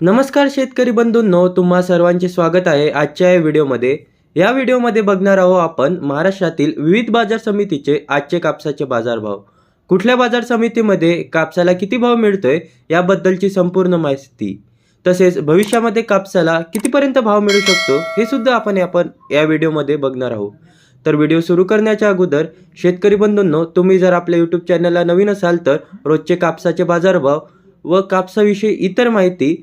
नमस्कार शेतकरी बंधूंनो तुम्हा सर्वांचे स्वागत आहे आजच्या या व्हिडिओमध्ये. या व्हिडिओमध्ये बघणार आहोत आपण महाराष्ट्रातील विविध बाजार समितीचे आजचे कापसाचे बाजारभाव. कुठल्या बाजार समितीमध्ये कापसाला किती भाव मिळतोय याबद्दलची संपूर्ण माहिती. तसेच भविष्यामध्ये कापसाला कितीपर्यंत भाव मिळू शकतो हे सुद्धा आपण आपण या व्हिडिओमध्ये बघणार आहोत. तर व्हिडिओ सुरू करण्याच्या अगोदर शेतकरी बंधूंनो तुम्ही जर आपल्या यूट्यूब चॅनलला नवीन असाल तर रोजचे कापसाचे बाजारभाव व कापसाविषयी इतर माहिती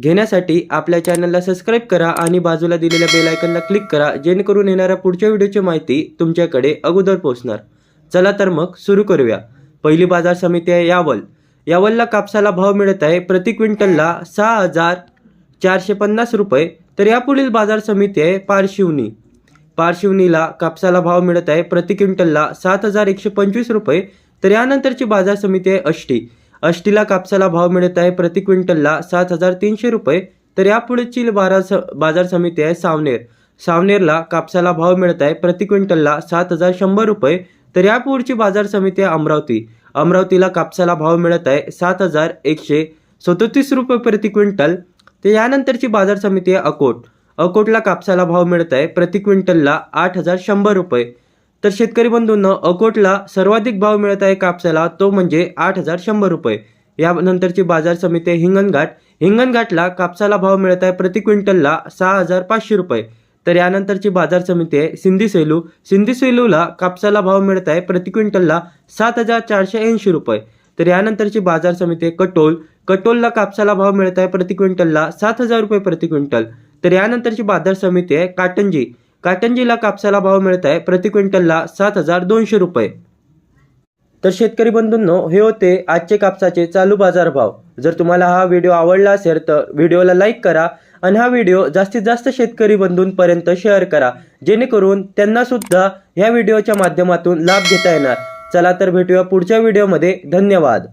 घेण्यासाठी आपल्या चॅनलला सबस्क्राईब करा आणि बाजूला दिलेल्या बेलायकनला क्लिक करा जेणेकरून येणाऱ्या पुढच्या व्हिडिओची माहिती तुमच्याकडे अगोदर पोहोचणार. चला तर मग सुरू करूया. पहिली बाजार समिती आहे यावल. यावलला कापसाला भाव मिळत आहे. प्रति क्विंटलला सहा हजार चारशे पन्नास रुपये. तर यापुढील बाजार समिती आहे पारशिवनी. पारशिवनीला कापसाला भाव मिळत आहे. प्रति क्विंटलला सात हजार एकशे पंचवीस रुपये. तर यानंतरची बाजार समिती आहे अष्टी. अष्टीला कापसाला भाव मिळत आहे. प्रति क्विंटलला सात हजार तीनशे रुपये. तर यापुढची बारा स बाजार समिती आहे सावनेर. सावनेरला कापसाला भाव मिळत आहे. प्रति क्विंटलला सात हजार शंभर रुपये. तर यापुढची बाजार समिती आहे अमरावती. अमरावतीला कापसाला भाव मिळत आहे सात हजार एकशे सदोतीस रुपये प्रति क्विंटल. तर यानंतरची बाजार समिती आहे अकोट. अकोटला कापसाला भाव मिळत आहे. प्रति क्विंटलला आठ हजार शंभर रुपये. तर शेतकरी बंधूंना अकोटला सर्वाधिक भाव मिळत आहे कापसाला तो म्हणजे आठ हजार शंभर रुपये. यानंतरची बाजार समिती आहे हिंगणघाट. हिंगणघाटला कापसाला भाव मिळत आहे प्रति क्विंटलला सहा हजार पाचशे रुपये. तर यानंतरची बाजार समिती आहे सिंधी सेलू. सिंधी सेलूला कापसाला भाव मिळत आहे प्रति क्विंटलला सात हजार चारशे ऐंशी रुपये. तर यानंतरची बाजार समिती आहे कटोल. कटोलला कापसाला भाव मिळत आहे प्रति क्विंटलला सात हजार रुपये प्रति क्विंटल. तर यानंतरची बाजार समिती आहे काटंजी. काटंजीला कापसाला भाव मिळत आहे प्रति क्विंटलला सात हजार दोनशे रुपये. तर शेतकरी बंधूंनो हे होते आजचे कापसाचे चालू बाजार भाव. जर तुम्हाला हा व्हिडिओ आवडला असेल तर व्हिडिओला लाईक करा आणि हा व्हिडिओ जास्तीत जास्त शेतकरी बंधूंपर्यंत शेअर करा जेणेकरून त्यांना सुद्धा ह्या व्हिडिओच्या माध्यमातून लाभ घेता येणार. चला तर भेटूया पुढच्या व्हिडिओमध्ये. धन्यवाद.